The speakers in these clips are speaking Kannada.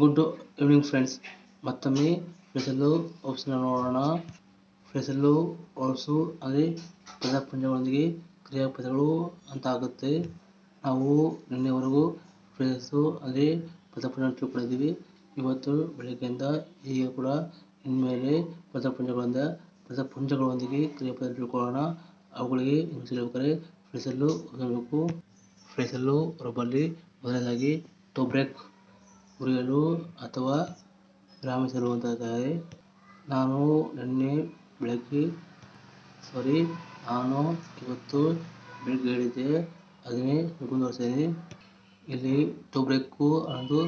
ಗುಡ್ ಈವ್ನಿಂಗ್ ಫ್ರೆಂಡ್ಸ್ ಮತ್ತೊಮ್ಮೆ ಫ್ರೆಸಲ್ಲು ಆಪ್ಷನ್ ನೋಡೋಣ. ಫೆಸಲು ಓಡಿಸು ಅಂದರೆ ಪದಪುಂಜಗಳೊಂದಿಗೆ ಕ್ರಿಯಾಪದಗಳು ಅಂತ ಆಗುತ್ತೆ ನಾವು ನಿನ್ನೆವರೆಗೂ ಫ್ರೆಸು ಅಂದರೆ ಪದಪುಂಜ ತಿಳ್ಕೊಂಡಿದ್ದೀವಿ ಇವತ್ತು ಬೆಳಗ್ಗೆಯಿಂದ ಈಗ ಕೂಡ ಇನ್ಮೇಲೆ ಪದಪುಂಜಗಳಿಂದ ಪದಪುಂಜಗಳೊಂದಿಗೆ ಕ್ರಿಯಾಪದ ತಿಳ್ಕೊಳ್ಳೋಣ. ಅವುಗಳಿಗೆ ಹೇಳ್ಬೇಕಾದ್ರೆ ಫ್ರೇಸಲ್ಲು ಓದಬೇಕು. ಫ್ರೇಸಲ್ಲು ರಬ್ಬಲ್ಲಿ ಮೊದಲನೇದಾಗಿ ಟು ಮುರಿಯಲು ಅಥವಾ ವಿರಾಮಿಸಲು ನಾನು ನಿನ್ನೆ ಬೆಳಗ್ಗೆ ಸಾರಿ ನಾನು ಇವತ್ತು ಬೆಳಗ್ಗೆ ಹೇಳಿದ್ದೆ, ಅದನ್ನೇ ಮುಂದುವರಿಸಿದೆ ಇಲ್ಲಿ ಟು ಬ್ರೇಕು ಅನ್ನೋದು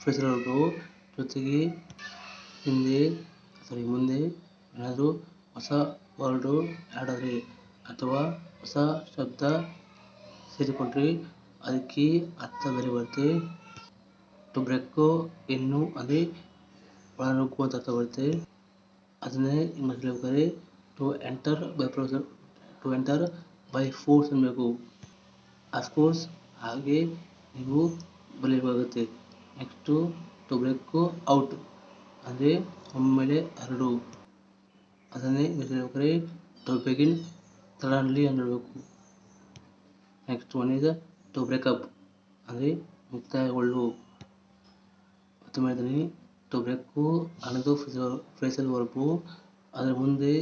ಫ್ರೇಸಲ್ ವರ್ಬು ಜೊತೆಗೆ ಹಿಂದೆ ಸಾರಿ ಮುಂದೆ ಏನಾದರೂ ಹೊಸ ವರ್ಡು ಆ್ಯಡ್ ಆದರೆ ಅಥವಾ ಹೊಸ ಶಬ್ದ ಸೇರಿಕೊಂಡ್ರೆ ಅದಕ್ಕೆ ಅರ್ಥ ಬೇರೆ ಬರುತ್ತೆ. ಟು ಬ್ರೇಕು ಇನ್ನು ಅಂದರೆ ಒಳನುಗ್ಗು ಅಂತ ಅರ್ಥ ಬರುತ್ತೆ ಅದನ್ನೇ ಇಂಗ್ಲೀಷಲ್ಲಿ ಹೇಳ್ಬೇಕಾದ್ರೆ to enter by process to enter by force ಅನ್ನಬೇಕು ಅಫ್ಕೋರ್ಸ್ ಹಾಗೆ ನೀವು ಬರೀಬೇಕಾಗುತ್ತೆ. ನೆಕ್ಸ್ಟು ಟು ಬ್ರೇಕು ಔಟ್ ಅಂದರೆ ಒಮ್ಮೆಲೆ ಹರಡು ಅದನ್ನೇ ಇಂಗ್ಲೀಷಲ್ಲಿ ಹೇಳ್ಬೇಕಾದ್ರೆ ಟು ಬಿಗಿನ್ ಸಡನ್ಲಿ ಅನ್ನಬೇಕು next one is to break up ಅಂದರೆ ಮುಕ್ತಾಯಗೊಳ್ಳು. ಟು ಬ್ರೇಕು ಅನ್ನೋದು ಫ್ರೇಸಲ್ ವರ್ಬು ಅದರ ಮುಂದೆ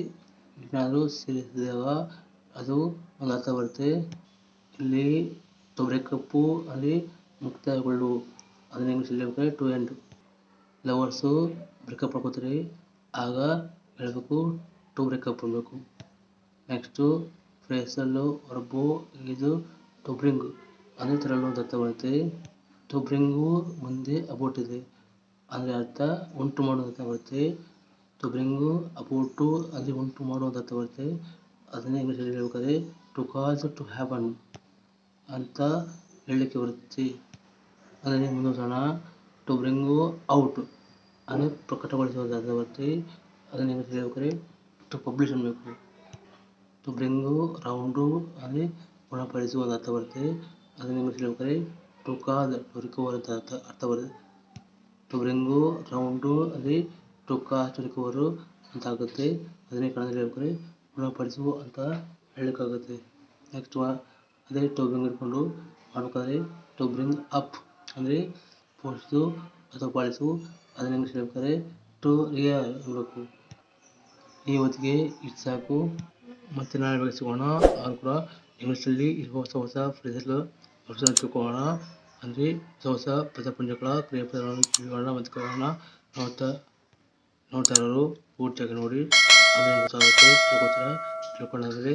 ಏನಾದರೂ ಸೇರಿಸಿದಾಗ ಅದು ಒಂದು ಅರ್ಥ ಬರುತ್ತೆ. ಇಲ್ಲಿ ಟು ಬ್ರೇಕಪ್ಪು ಅಲ್ಲಿ ಮುಕ್ತಾಯಗೊಳ್ಳು. ಅದನ್ನ ಇಂಗ್ಲೀಷಲ್ಲಿ ಹೇಳ್ಬೇಕಾದ್ರೆ ಟು ಎಂಡ್ ಲವರ್ಸು ಬ್ರೇಕಪ್ ಮಾಡ್ಕೋತಾರೆ. ಆಗ ಹೇಳಬೇಕು ಟು ಬ್ರೇಕಪ್ ಅನ್ನಬೇಕು ನೆಕ್ಸ್ಟು ಫ್ರೇಸಲ್ಲು ವರ್ಬು ಇದು ಟು ಬ್ರಿಂಗ್ ಅಂದರೆ ತರಲು ಅಂತ ಅರ್ಥ ಬರುತ್ತೆ. ಟು ಬ್ರಿಂಗು ಮುಂದೆ ಅಬೌಟ್ ಇದೆ. ಅಂದರೆ ಅರ್ಥ, ಉಂಟು ಅಂತ ಬರುತ್ತೆ. ಟು ಬ್ರಿಂಗು ಟು ಅಲ್ಲಿ ಉಂಟು ಅರ್ಥ ಬರುತ್ತೆ. ಅದನ್ನೇ ಇಂಗ್ಲೀಷಲ್ಲಿ ಹೇಳಬೇಕಾದ್ರೆ ಟು ಕಾಸ್ ಟು ಹ್ಯಾಪನ್ ಅಂತ ಹೇಳಲಿಕ್ಕೆ ಬರುತ್ತೆ. ಅದನ್ನೇ ಮುಂದುವರಿಸೋಣ ಟು ಬ್ರಿಂಗು ಔಟ್ ಅಂದರೆ ಪ್ರಕಟಗೊಳಿಸುವಂಥ ಅರ್ಥ ಬರುತ್ತೆ. ಅದನ್ನೇ ಇಂಗ್ಲೀಷಲ್ಲಿ ಹೇಳ್ಬೇಕಾದ್ರೆ ಟು ಪಬ್ಲಿಷ್ ಅನ್ನಬೇಕು. ಟು ಬ್ರಿಂಗು ರೌಂಡು ಅಂದರೆ ಗುಣಪಡಿಸುವ ಅರ್ಥ ಬರುತ್ತೆ. ಅದನ್ನೇ ಇಂಗ್ಲೀಷ್ ಹೇಳ್ಬೇಕಾದ್ರೆ ಟು ಕಾಸ್ ಟು ರಿಕವರ್ ಅಂತ ಅರ್ಥ ಬರುತ್ತೆ. ಟು ಬ್ರಿಂಗು ರೌಂಡು, ಅಲ್ಲಿ ಟು ಚುರುಕುವರು ಅಂತ ಆಗುತ್ತೆ ಅದನ್ನೇ ಕನ್ನಡದಲ್ಲಿ ಹೇಳ್ಬೇಕಾದ್ರೆ ಗುಣಪಡಿಸು ಅಂತ ಹೇಳೋಕ್ಕಾಗುತ್ತೆ. ನೆಕ್ಸ್ಟ್ ಅದೇ ಟೋಬ್ರಿಂಗ್ ಇಟ್ಕೊಂಡು ಮಾಡ್ಬೇಕಾದ್ರೆ ಟು ಬ್ರಿಂಗ್ ಅಪ್ ಅಂದರೆ ಪೋಷಿಸು ಅಥವಾ ಪಾಲಿಸು. ಅದನ್ನ ಇಂಗ್ಲೀಷ್ ಹೇಳ್ಬೇಕಾದ್ರೆ ಟು ರಿಯರ್ ಅನ್ಬೇಕು ಈ ಹೊತ್ತಿಗೆ ಇಷ್ಟು ಸಾಕು. ಮತ್ತೆ ನಾಳೆ ಬೆಳೆಸಿಕೊಳ್ಳೋಣ ಅವ್ರು ಕೂಡ ಇಂಗ್ಲೀಷಲ್ಲಿ ಇರುವ ಹೊಸ ಹೊಸ ಫ್ರೇಸಲ್ ಹೊಸ ತಿಳ್ಕೊಳ್ಳೋಣ ಅಂದರೆ ಹೊಸ ಹೊಸ ಪದಪುಂಜಗಳ ಕ್ರಿಯಾಪದಗಳನ್ನು ಮತ್ತು ಕೇಳೋಣ ನೋಡ್ತಾ ನೋಡ್ತಾ ಇರೋರು ಪೂರ್ತಿಯಾಗಿ ನೋಡಿ ಅದನ್ನು ಗೊತ್ತಾಗುತ್ತೆ ತಿಳ್ಕೊತೀರ ತಿಳ್ಕೊಂಡಾದರೆ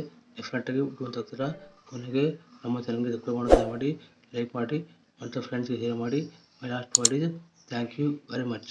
ಗೊತ್ತಾಗ್ತೀರ ಕೊನೆಗೆ ನಮ್ಮ ಚಾನಲ್ಗೆ ಸಬ್ಸ್ಕ್ರೈಬ್ ಮಾಡಿ ಲೈಕ್ ಮಾಡಿ, ಮತ್ತು ಫ್ರೆಂಡ್ಸ್ಗೆ ಶೇರ್ ಮಾಡಿ ಲಾಸ್ಟ್ ಮಾಡಿ ಥ್ಯಾಂಕ್ ಯು ವೆರಿ ಮಚ್